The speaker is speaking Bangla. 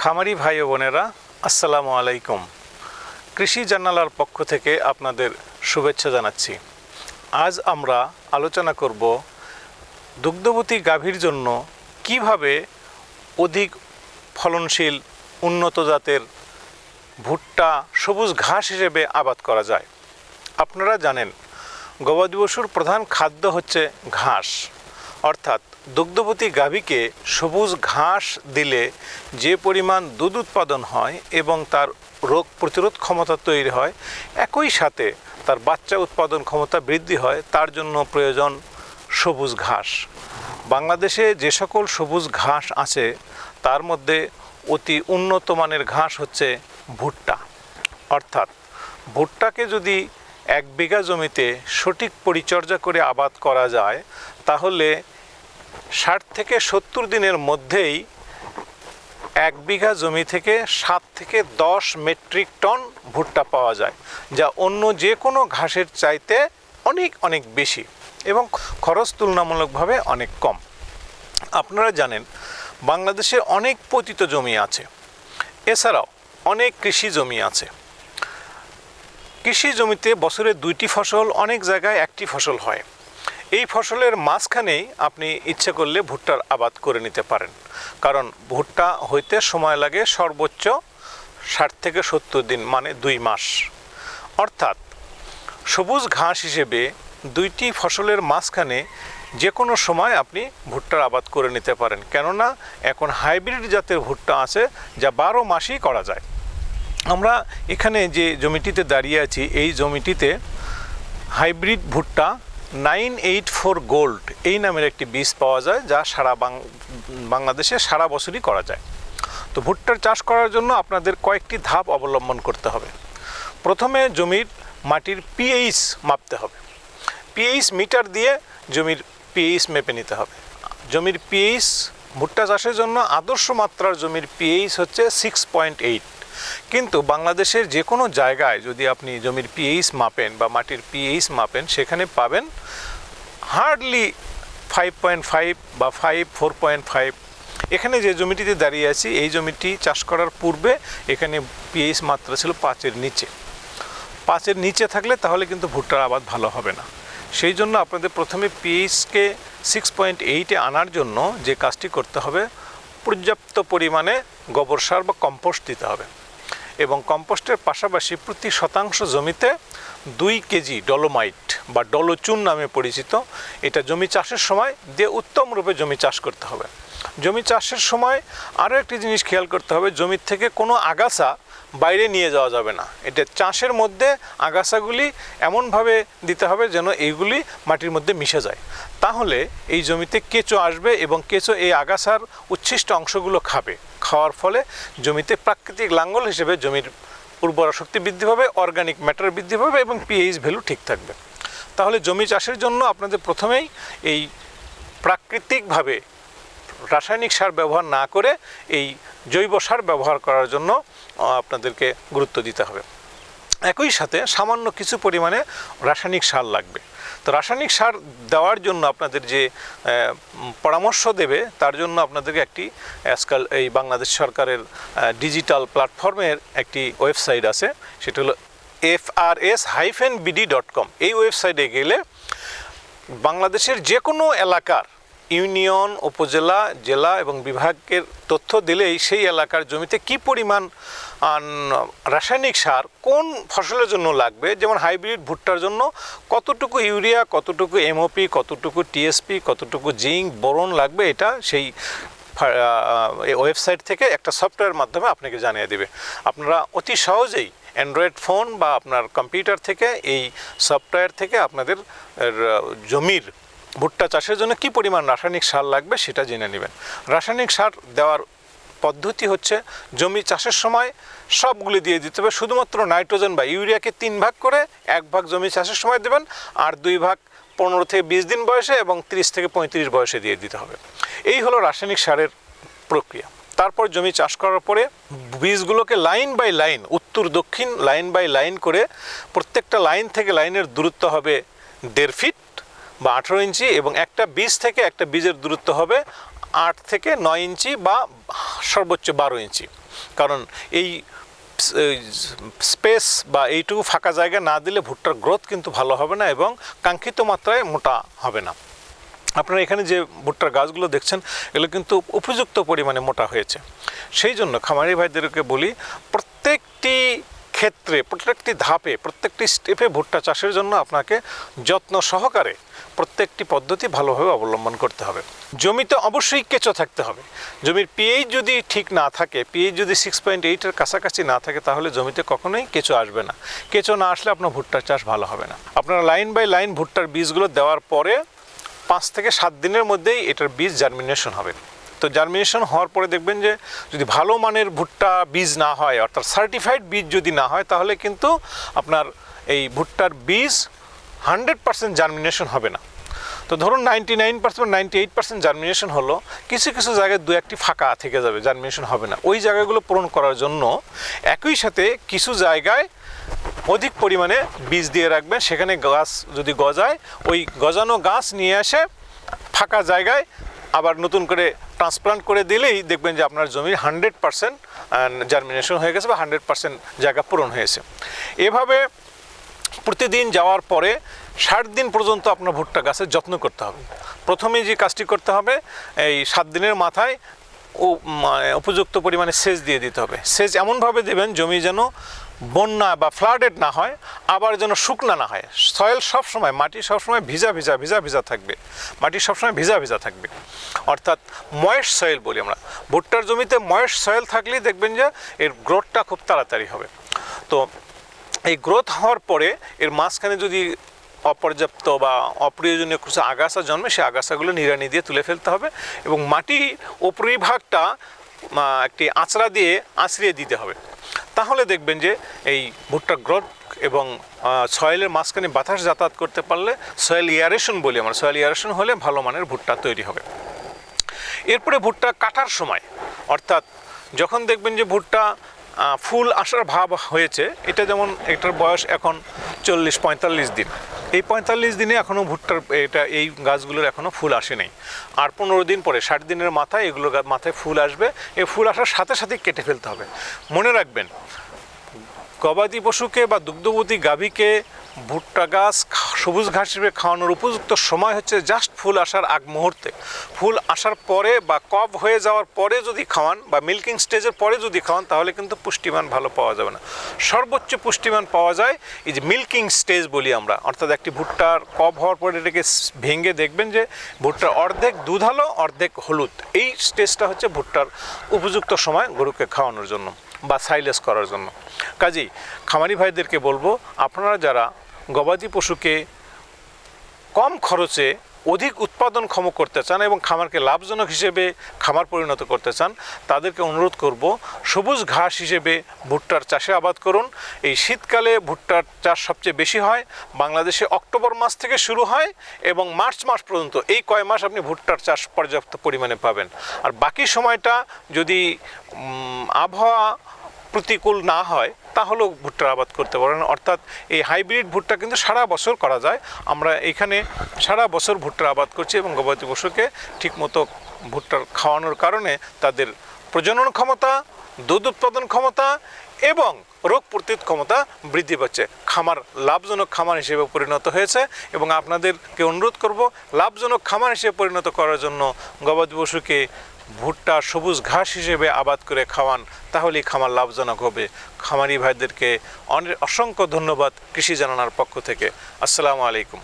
খামারি ভাই বোনেরা, আসসালামু আলাইকুম। কৃষি জানালার পক্ষ থেকে আপনাদের শুভেচ্ছা জানাচ্ছি। আজ আমরা আলোচনা করব দুগ্ধবতী গাভীর জন্য কীভাবে অধিক ফলনশীল উন্নত জাতের ভুট্টা সবুজ ঘাস হিসেবে আবাদ করা যায়। আপনারা জানেন, গবাদি পশুর প্রধান খাদ্য হচ্ছে ঘাস। অর্থাৎ দুগ্ধবতী গাভীকে সবুজ ঘাস দিলে যে পরিমাণ দুধ উৎপাদন হয় এবং তার রোগ প্রতিরোধ ক্ষমতা তৈরি হয়, একই সাথে তার বাচ্চা উৎপাদন ক্ষমতা বৃদ্ধি হয়, তার জন্য প্রয়োজন সবুজ ঘাস। বাংলাদেশে যে সকল সবুজ ঘাস আছে, তার মধ্যে অতি উন্নত মানের ঘাস হচ্ছে ভুট্টা। অর্থাৎ ভুট্টাকে যদি এক বিঘা জমিতে সঠিক পরিচর্যা করে আবাদ করা যায়, তাহলে ষাট থেকে সত্তর দিনের মধ্যেই এক বিঘা জমি থেকে সাত থেকে দশ মেট্রিক টন ভুট্টা পাওয়া যায়, যা অন্য যে কোনো ঘাসের চাইতে অনেক অনেক বেশি এবং খরচ তুলনামূলকভাবে অনেক কম। আপনারা জানেন, বাংলাদেশে অনেক পতিত জমি আছে, এছাড়াও অনেক কৃষি জমি আছে। কৃষি জমিতে বছরে দুইটি ফসল, অনেক জায়গায় একটি ফসল হয়। এই ফসলের মাঝখানেই আপনি ইচ্ছে করলে ভুট্টার আবাদ করে নিতে পারেন। কারণ ভুট্টা হইতে সময় লাগে সর্বোচ্চ ষাট থেকে সত্তর দিন মানে দুই মাস। অর্থাৎ সবুজ ঘাস হিসেবে দুইটি ফসলের মাঝখানে যে কোনো সময় আপনি ভুট্টার আবাদ করে নিতে পারেন। কেননা এখন হাইব্রিড জাতের ভুট্টা আছে, যা বারো মাসই করা যায়। আমরা এখানে যে জমিটিতে দাঁড়িয়ে আছি, এই জমিটিতে হাইব্রিড ভুট্টা নাইন এইট ফোর গোল্ড এই নামের একটি বীজ পাওয়া যায় যা সারা বাংলাদেশে সারা বছরই করা যায়। তো ভুট্টার চাষ করার জন্য আপনাদের কয়েকটি ধাপ অবলম্বন করতে হবে। প্রথমে জমির মাটির পিএইচ মাপতে হবে। পিএইচ মিটার দিয়ে জমির পিএইচ মেপে নিতে হবে। জমির পিএইচ ভুট্টা চাষের জন্য আদর্শ মাত্রার জমির পিএইচ হচ্ছে সিক্স পয়েন্ট এইট। কিন্তু বাংলাদেশের যে কোনো জায়গায় যদি আপনি জমির পিএইচ মাপেন বা মাটির পিএইচ মাপেন, সেখানে পাবেন হার্ডলি ফাইভ পয়েন্ট ফাইভ বা ফাইভ ফোর পয়েন্ট ফাইভ এখানে যে জমিটিতে দাঁড়িয়ে আছি, এই জমিটি চাষ করার পূর্বে এখানে পিএইচ মাত্রা ছিল পাঁচের নিচে। পাঁচের নিচে থাকলে তাহলে কিন্তু ভুট্টার আবাদ ভালো হবে না। সেই জন্য আপনাদের প্রথমে পিএইচকে সিক্স পয়েন্ট এইটে আনার জন্য যে কাজটি করতে হবে, পর্যাপ্ত পরিমাণে গোবর সার বা কম্পোস্ট দিতে হবে। এবং কম্পোস্টের পাশাপাশি প্রতি শতাংশ জমিতে দুই কেজি ডলোমাইট বা ডলোচুন নামে পরিচিত। এটা জমি চাষের সময় দিয়ে উত্তম রূপে জমি চাষ করতে হবে। জমি চাষের সময় আরও একটি জিনিস খেয়াল করতে হবে, জমির থেকে কোনো আগাছা বাইরে নিয়ে যাওয়া যাবে না। এটা চাষের মধ্যে আগাছাগুলি এমনভাবে দিতে হবে যেন এইগুলি মাটির মধ্যে মিশে যায়। তাহলে এই জমিতে কেঁচো আসবে এবং কেঁচো এই আগাছার উচ্ছিষ্ট অংশগুলো খাবে। খাওয়ার ফলে জমিতে প্রাকৃতিক লাঙ্গল হিসেবে জমির উর্বরা শক্তি বৃদ্ধি পাবে অর্গানিক ম্যাটার বৃদ্ধি পাবে এবং পিএইচ ভ্যালু ঠিক থাকবে। তাহলে জমি চাষের জন্য আপনাদের প্রথমেই এই প্রাকৃতিকভাবে রাসায়নিক সার ব্যবহার না করে এই জৈব সার ব্যবহার করার জন্য আপনাদেরকে গুরুত্ব দিতে হবে। একই সাথে সামান্য কিছু পরিমাণে রাসায়নিক সার লাগবে। তো রাসায়নিক সার দেওয়ার জন্য আপনাদের যে পরামর্শ দেবে, তার জন্য আপনাদেরকে একটি, আজকাল এই বাংলাদেশ সরকারের ডিজিটাল প্ল্যাটফর্মের একটি ওয়েবসাইট আছে, সেটা হলো F R S hyphen BD dot com. এই ওয়েবসাইটে গেলে বাংলাদেশের যে কোনো এলাকার ইউনিয়ন, উপজেলা, জেলা এবং বিভাগের তথ্য দিলেই সেই এলাকার জমিতে কি পরিমাণ রাসায়নিক সার, কোন ফসলের জন্য লাগবে, যেমন হাইব্রিড ভুট্টার জন্য, কতটুকু ইউরিয়া, কতটুকু এমওপি কতটুকু টিএসপি কতটুকু জিঙ্ক, বোরন লাগবে, এটা সেই ওয়েবসাইট থেকে একটা সফটওয়্যার মাধ্যমে আপনাকে জানিয়ে দেবে। আপনারা অতি সহজেই অ্যান্ড্রয়েড ফোন বা আপনার কম্পিউটার থেকে এই সফটওয়্যার থেকে আপনাদের জমির ভুট্টা চাষের জন্য কি পরিমাণ রাসায়নিক সার লাগবে সেটা জেনে নেবেন। রাসায়নিক সার দেওয়ার পদ্ধতি হচ্ছে, জমি চাষের সময় সবগুলি দিয়ে দিতে হবে, শুধুমাত্র নাইট্রোজেন বা ইউরিয়াকে তিন ভাগ করে এক ভাগ জমি চাষের সময় দেবেন, আর দুই ভাগ পনেরো থেকে বিশ দিন বয়সে এবং তিরিশ থেকে পঁয়ত্রিশ বয়সে দিয়ে দিতে হবে। এই হলো রাসায়নিক সারের প্রক্রিয়া। তারপর জমি চাষ করার পরে বীজগুলোকে লাইন বাই লাইন, উত্তর, দক্ষিণ লাইন বাই লাইন করে প্রত্যেকটা লাইন থেকে লাইনের দূরত্ব হবে দেড় ফিট। বা আঠেরো ইঞ্চি এবং একটা বীজ থেকে একটা বীজের দূরত্ব হবে আট থেকে নয় ইঞ্চি বা সর্বোচ্চ বারো ইঞ্চি। কারণ এই স্পেস বা এইটুকু ফাঁকা জায়গা না দিলে ভুট্টার গ্রোথ কিন্তু ভালো হবে না এবং কাঙ্ক্ষিত মাত্রায় মোটা হবে না। আপনারা এখানে যে ভুট্টার গাছগুলো দেখছেন, এগুলো কিন্তু উপযুক্ত পরিমাণে মোটা হয়েছে। সেই জন্য খামারি ভাইদেরকে বলি, প্রত্যেকটি ক্ষেত্রে, প্রত্যেকটি ধাপে, প্রত্যেকটি স্টেপে ভুট্টা চাষের জন্য আপনাকে যত্ন সহকারে প্রত্যেকটি পদ্ধতি ভালোভাবে অবলম্বন করতে হবে। জমিতে অবশ্যই কেঁচো থাকতে হবে। জমির পিএইচ যদি ঠিক না থাকে পিএইচ যদি সিক্স পয়েন্ট এইটের কাছাকাছি না থাকে, তাহলে জমিতে কখনোই কেঁচো আসবে না। কেঁচো না আসলে আপনার ভুট্টার চাষ ভালো হবে না। আপনারা লাইন বাই লাইন ভুট্টার বীজগুলো দেওয়ার পরে পাঁচ থেকে সাত দিনের মধ্যেই এটার বীজ জার্মিনেশন হবে। তো জার্মিনেশন হওয়ার পরে দেখবেন যে যদি ভালো মানের ভুট্টা বীজ না হয়, অর্থাৎ সার্টিফাইড বীজ যদি না হয়, তাহলে কিন্তু আপনার এই ভুট্টার বীজ হান্ড্রেড পার্সেন্ট জার্মিনেশন হবে না। তো ধরুন ninety nine percent ninety eight percent germination হলো, কিছু কিছু জায়গায় দু একটি ফাঁকা থেকে যাবে জার্মিনেশন হবে না। ওই জায়গাগুলো পূরণ করার জন্য একই সাথে কিছু জায়গায় অধিক পরিমাণে বীজ দিয়ে রাখবেন, সেখানে গাছ যদি গজায়, ওই গজানো গাছ নিয়ে আসে ফাঁকা জায়গায় আবার নতুন করে ট্রান্সপ্লান্ট করে দিলেই দেখবেন যে আপনার জমির হান্ড্রেড পার্সেন্ট জার্মিনেশন হয়ে গেছে বা হান্ড্রেড পার্সেন্ট জায়গা পূরণ হয়েছে। এভাবে প্রতিদিন যাওয়ার পরে ষাট দিন পর্যন্ত আপনার ভুট্টা গাছের যত্ন করতে হবে। প্রথমেই যে কাজটি করতে হবে, এই সাত দিনের মাথায় উপযুক্ত পরিমাণে সেচ দিয়ে দিতে হবে। সেচ এমনভাবে দেবেন, জমি যেন বন্যা বা ফ্লাডেড না হয়, আবার যেন শুকনা না হয়। সয়েল সবসময়, মাটি সবসময় ভিজা ভিজা ভিজা ভিজা থাকবে। মাটি সবসময় ভিজা ভিজা থাকবে। অর্থাৎ ময়েস্ট সয়েল বলি আমরা। ভুট্টার জমিতে ময়েস্ট সয়েল থাকলেই দেখবেন যে এর গ্রোথটা খুব তাড়াতাড়ি হবে। তো এই গ্রোথ হওয়ার পরে এর মাঝখানে যদি অপর্যাপ্ত বা অপ্রয়োজনীয় কিছু আগাছা জন্মে, সেই আগাছাগুলো নিড়ানি দিয়ে তুলে ফেলতে হবে এবং মাটি উপরিভাগটা একটি আঁচড়া দিয়ে আঁচড়িয়ে দিতে হবে। তাহলে দেখবেন যে এই ভুট্টা গ্রোথ এবং সয়েলের মাঝখানে বাতাস যাতায়াত করতে পারলে সয়েল ইয়ারেশন বলি আমরা, সয়েল ইয়ারেশন হলে ভালো মানের ভুট্টা তৈরি হবে। এরপরে ভুট্টা কাটার সময়, অর্থাৎ যখন দেখবেন যে ভুট্টা ফুল আসার ভাব হয়েছে, এটা যেমন এটার বয়স এখন চল্লিশ পঁয়তাল্লিশ দিন। এই পঁয়তাল্লিশ দিনে এখনও ভুট্টার, এটা এই গাছগুলোর এখনও ফুল আসে নাই। আর পনেরো দিন পরে, ষাট দিনের মাথায় এগুলো মাথায় ফুল আসবে। এই ফুল আসার সাথে সাথে কেটে ফেলতে হবে। মনে রাখবেন, গবাদি পশুকে বা দুগ্ধবতী গাভীকে ভুট্টা গাছ, সবুজ ঘাস হিসেবে খাওয়ানোর উপযুক্ত সময় হচ্ছে জাস্ট ফুল আসার আগ মুহূর্তে। ফুল আসার পরে বা কব হয়ে যাওয়ার পরে যদি খাওয়ান বা মিল্কিং স্টেজের পরে যদি খাওয়ান, তাহলে কিন্তু পুষ্টিমান ভালো পাওয়া যাবে না। সর্বোচ্চ পুষ্টিমান পাওয়া যায় এই যে মিল্কিং স্টেজ বলি আমরা। অর্থাৎ একটি ভুট্টার কব হওয়ার পরে এটাকে ভেঙে দেখবেন যে ভুট্টার অর্ধেক দুধালো অর্ধেক হলুদ। এই স্টেজটা হচ্ছে ভুট্টার উপযুক্ত সময় গরুকে খাওয়ানোর জন্য বা সাইলেস করার জন্য। কাজেই খামারি ভাইদেরকে বলব, আপনারা যারা গবাদি পশুকে কম খরচে অধিক উৎপাদনক্ষম করতে চান এবং খামারকে লাভজনক হিসেবে খামার পরিণত করতে চান, তাদেরকে অনুরোধ করব সবুজ ঘাস হিসেবে ভুট্টার চাষে আবাদ করুন। এই শীতকালে ভুট্টার চাষ সবচেয়ে বেশি হয়। বাংলাদেশে অক্টোবর মাস থেকে শুরু হয় এবং মার্চ মাস পর্যন্ত এই কয় মাস আপনি ভুট্টার চাষ পর্যাপ্ত পরিমাণে পাবেন। আর বাকি সময়টা যদি আবহাওয়া প্রতিকূল না হয় তাহলেও ভুট্টার আবাদ করতে পারেন। অর্থাৎ এই হাইব্রিড ভুট্টা কিন্তু সারা বছর করা যায়। আমরা এখানে সারা বছর ভুট্টার আবাদ করছি এবং গবাদি পশুকে ঠিকমতো ভুট্টার খাওয়ানোর কারণে তাদের প্রজনন ক্ষমতা, দুধ উৎপাদন ক্ষমতা এবং রোগ প্রতিরোধ ক্ষমতা বৃদ্ধি পাচ্ছে। খামার লাভজনক খামার হিসেবে পরিণত হয়েছে এবং আপনাদেরকে অনুরোধ করব, লাভজনক খামার হিসেবে পরিণত করার জন্য গবাদি পশুকে ভুট্টা সবুজ ঘাস হিসেবে আবাদ করে খাওয়ান, তাহলেই খামার লাভজনক হবে। খামারি ভাইদেরকে অনেক অসংখ্য ধন্যবাদ কৃষি জানানোর পক্ষ থেকে। আসসালামু আলাইকুম।